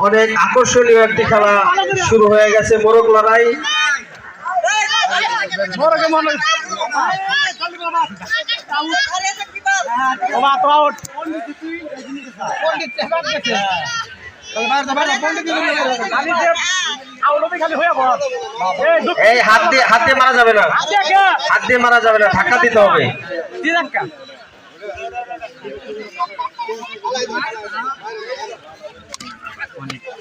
অনেক আকর্ষণীয় একটি খেলা শুরু হয়ে গেছে, মোরগ লড়াই। এই হাত দিয়ে হাত দিয়ে মারা যাবে না। হাত দিয়ে মারা যাবে না, ধাক্কা দিতে হবে।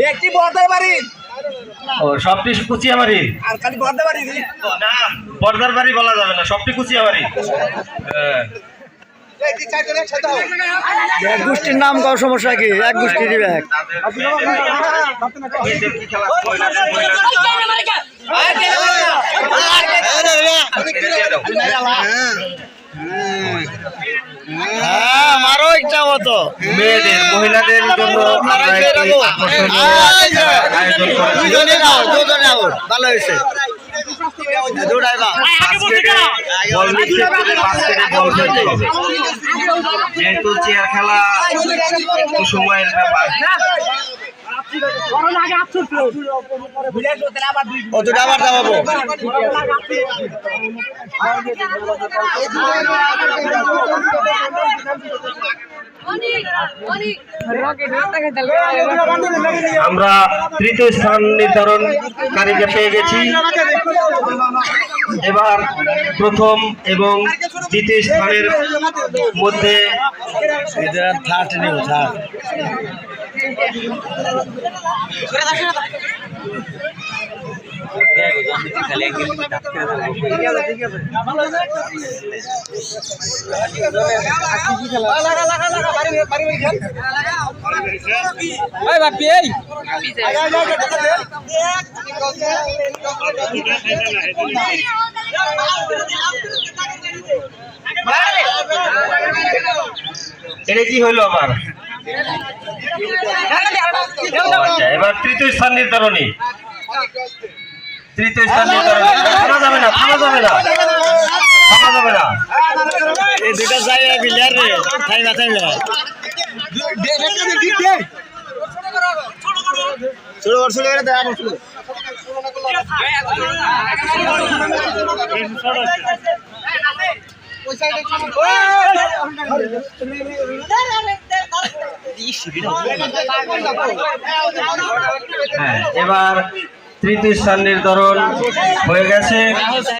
ব্যক্তি বর্দা বাড়ির ও সবটি কুচিয়ামারি আর খালি বর্দা বাড়ির না বর্দার বাড়ি বলা যাবে না সবটি কুচিয়ামারি হ্যাঁ। এক গোষ্ঠীর নাম কও সমস্যা কি? এক গোষ্ঠী দিবে। এক হ্যাঁ। মেয়েদের মহিলাদের জন্য আমরা একটি আকর্ষণীয় ভালো হয়েছে। যেহেতু চেয়ার খেলা একটু সময়ের ব্যাপার। অতটা আবার দাবাবো। অনেক অনেক আমরা তৃতীয় স্থান নির্ধারণকারীকে পেয়ে গেছি। এবার প্রথম এবং দ্বিতীয় স্থানের মধ্যে থার্ড নিও থার্ড এটা কি হইল আচ্ছা এবার তৃতীয় স্থান নির্ধারণী। তৃতীয় স্থান নির্ধারণী থামা যাবে না থামা যাবে না। থামা যাবে না। এই দুটা জায়গা বিলিয়ার রে তাই না তাই না। ছোট বড় ছোট করে দেখা ছোট হ্যাঁ এবার তৃতীয় স্থান নির্ধারণ হয়ে গেছে।